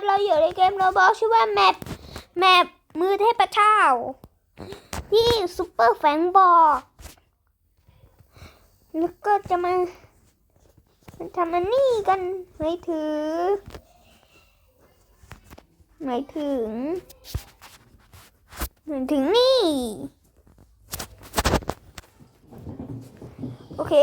คนเราอยู่ในเกมโรบอทชื่อว่าแมปแมปมือเทพเจ้าที่ซูเปอร์แฟงบอกแล้วก็จะมาทำอันนี้กันหมายถือหมายถึงหมายถึงนี่ โอเค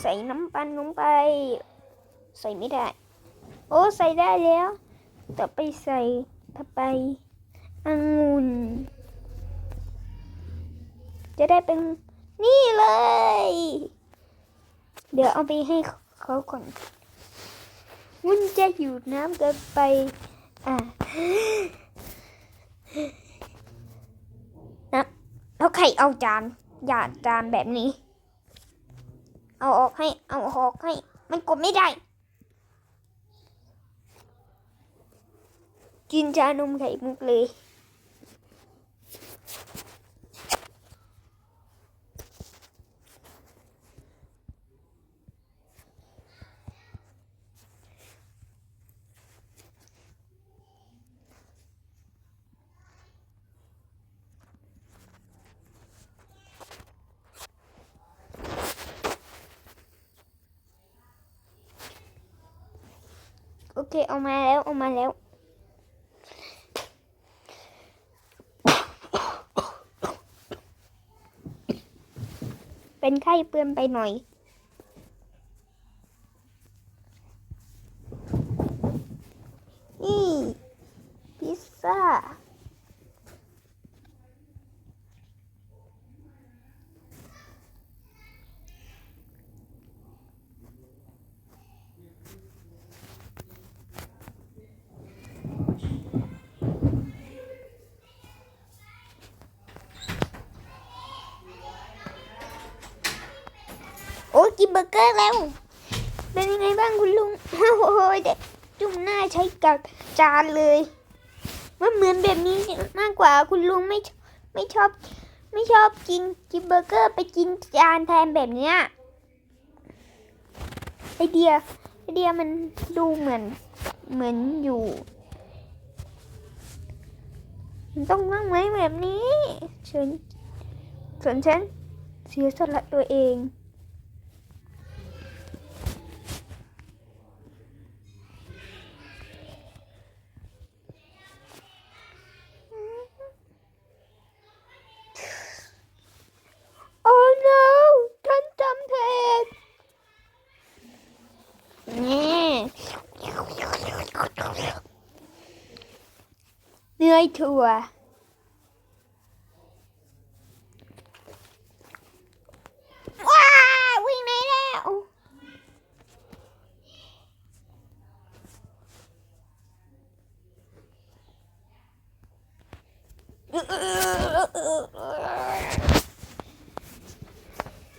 ใส่น้ำปันลงไป ใส่ไม่ได้ โอ้ ใส่ได้แล้ว ต่อไปใส่ต่อไปองุ่น จะได้เป็นนี่เลย เดี๋ยวเอาไปให้เขาก่อนมันจะอยู่น้ำกินไป อะนะแล้วใครเอาจานหยาดจานแบบนี้ เอาออกให้ เอาออกให้ มันกดไม่ได้ กินชานมไข่มุกเลย โอเค เอามาแล้ว เอามาแล้ว เป็นไข้เปื้อนไปหน่อย นี่ พิซซ่า โอ้ยกิน เกอร์แล้ว เป็นยังไงบ้างคุณลุง โอ้โหเด็กจุ่มหน้าใช้กับจานเลยมันเหมือนแบบนี้มากกว่าคุณลุงไม่ไม่ชอบ ไม่ชอบกินกินเบอร์เกอร์ไปกินจานแทนแบบเนี้ยไอเดียไอเดียมันดูเหมือนเหมือนอยู่มันต้องนั่งไว้แบบนี้เชิญส่วนฉันเสียสละตัวเอง โอ้ no ฉันจำเพจนี่ เนื้อยถั่วว้าวิ่งไหนแล้ว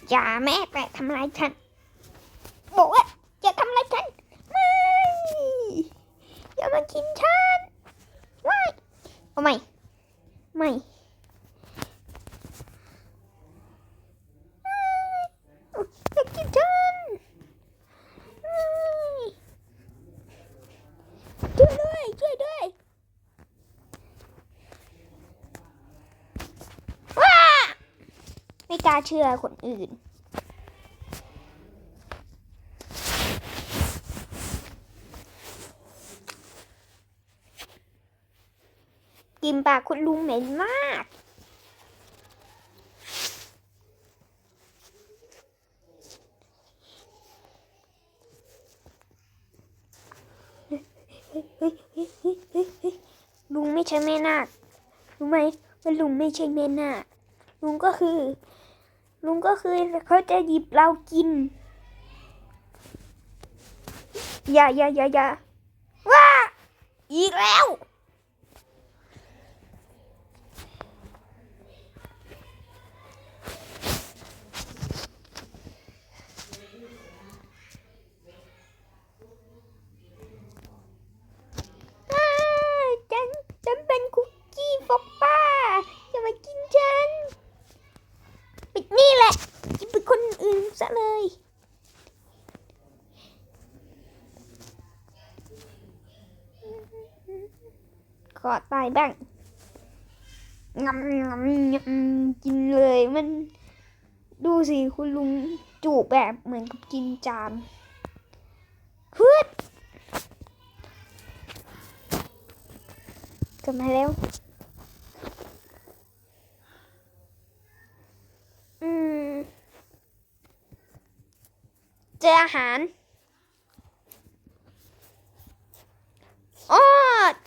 อย่าแม่ไปทำร้ายฉัน บอกว่าอย่าทำร้ายฉัน ไม่ อย่ามากินฉันว้าย เอาใหม่ ไม่อยากินฉันช่วยด้วยช่วยด้วยว้าไม่กล้าเชื่อคนอื่น กินปากคุณลุงเหม็นมาก ลุงไม่ใช่แม่นาครู้ไหมว่าลุงไม่ใช่แม่นาคลุงก็คือ ลุงก็คือเขาจะหยิบเรากิน อย่าอย่าอย่าอย่าว้าอีกแล้ว อ้าฉันฉันเป็นคุกกี้ฟอกป้าอย่ามากินฉัน ปิดนี่แหละจะเป็นคนอื่นซะเลย อตาย บ้างงำงำงำกินเลยมันดูสิคุณลุงจูบแบบเหมือนกับกินจานฮึดกลับมาแล้ว อืม เจออาหารอ๋อ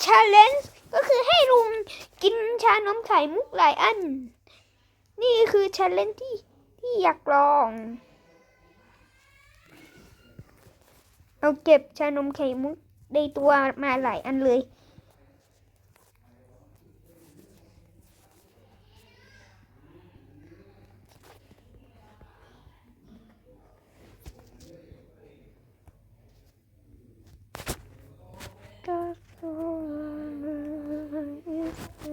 ชาเลนจ์ ก็คือให้ลุงกินชานมไข่มุกหลายอัน นี่คือชาเลนที่ที่อยากลองเอาเก็บชานมไข่มุกในตัวมาหลายอันเลย ก็ ห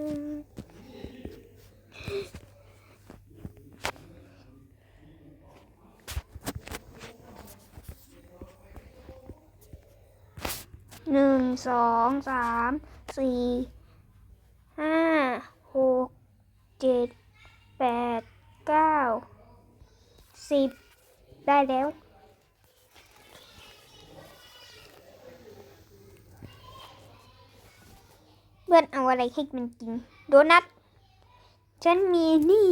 นึ่งสองสามสี่ห้าหกเจ็ดแปดเก้าสิบได้แล้ว พื่อนเอาอะไรให้มันกิน โดนัท ฉันมีนี่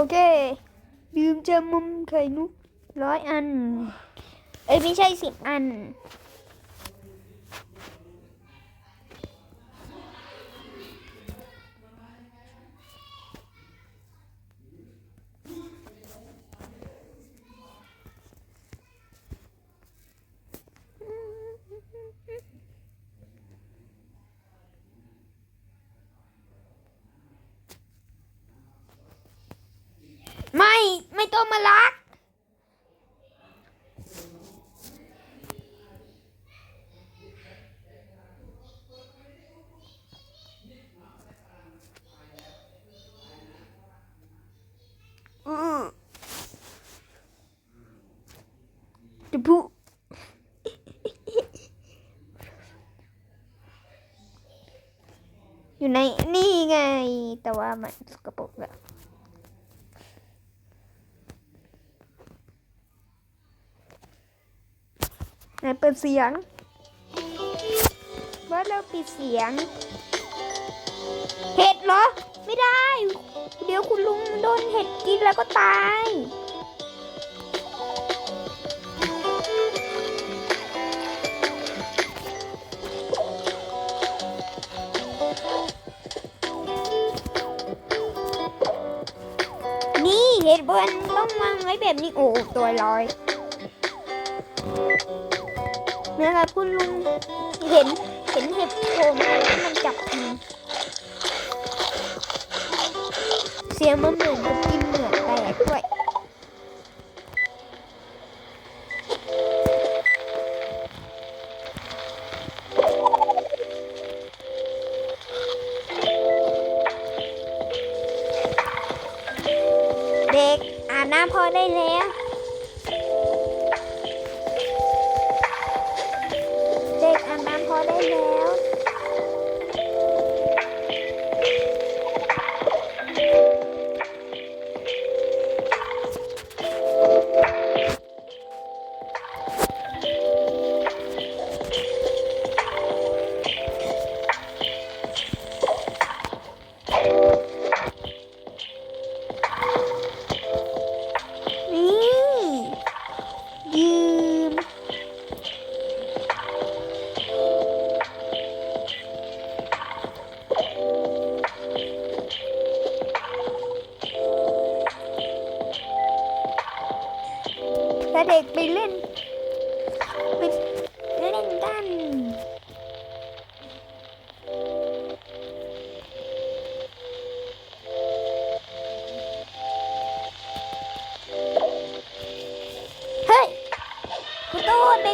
โอเคดื่มจำมุมไข่นุกร้อยอัน เอ้ยไม่ใช่สิบอัน ไม่ ไม่ต้องมาลัก อือจะพู อยู่ในนี่ไง แต่ว่ามันสกปรกแล้วไหนเปิดเสียงว่าเราปิดเสียงเห็ดเหรอ ไม่ได้ เดี๋ยวคุณลุงโดนเห็ดกินแล้วก็ตาย เห็ดบนต้องวางไว้แบบนี้โอ้ตัวลอยนะครับคุณลุงเห็นเห็นเห็บโผล่มาแล้วมันจับกินเสียงมันเหมือนกับกิน อาบน้ำพอได้แล้ว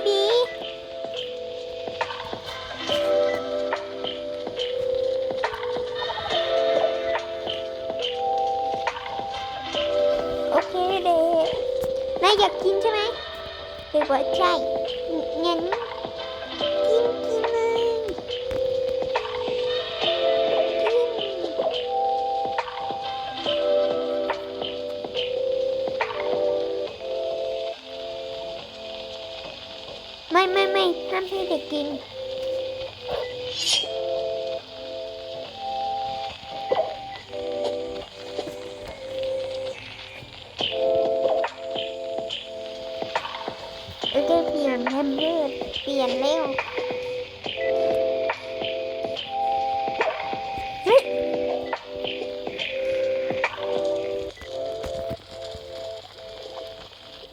baby ไม่ห้ามให้เด็กกินโอเคเปลี่ยนแพมเพิร์เปลี่ยนเร็วเฮ้ย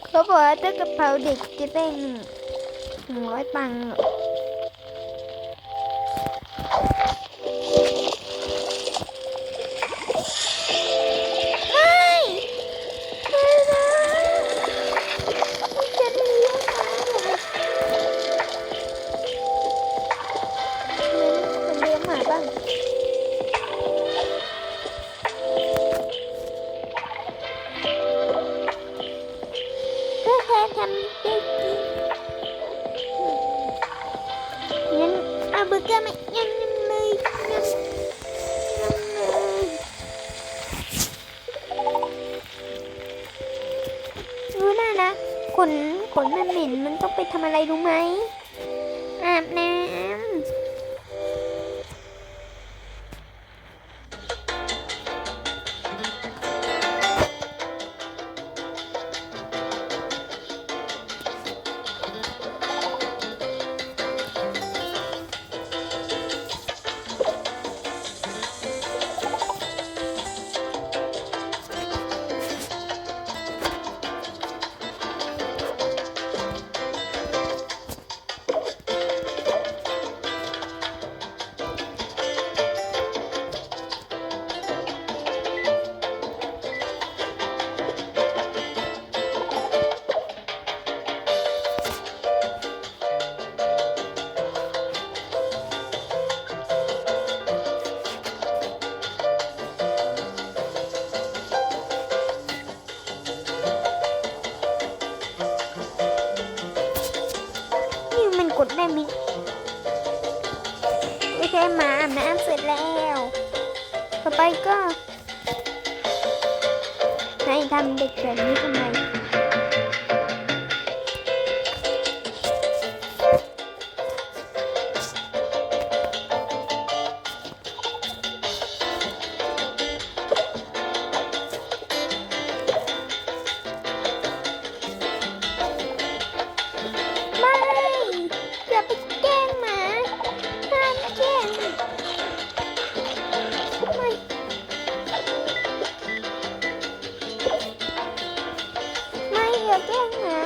เขาบอกว่าถ้ากระเพราเด็กจะได้หนึ่ง หนึ่งร้อยตังค์อะไม่ไม่นะจะเทำอะไรรู้ไหม ไปก็ให้ทำเด็กแบบนี้ทำไม อย่าแกล้งนะ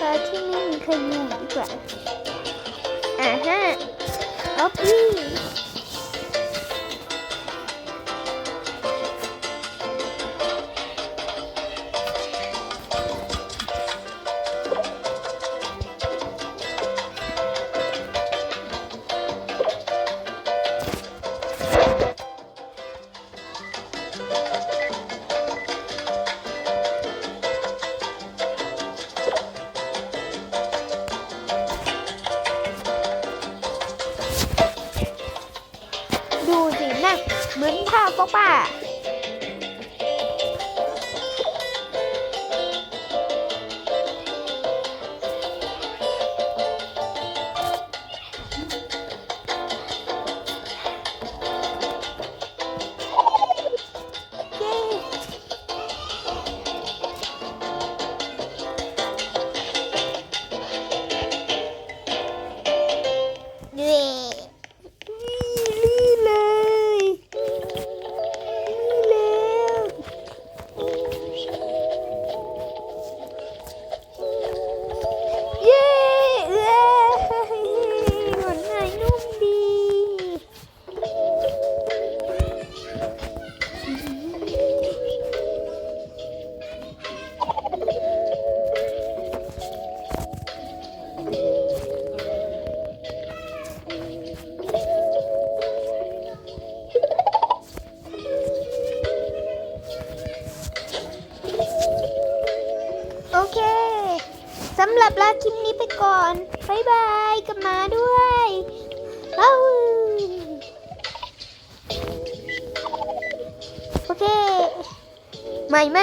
ตาที่ไม่มีใครอยู่ดีกว่าอ่าฮะเอาพี่ อก็ป้า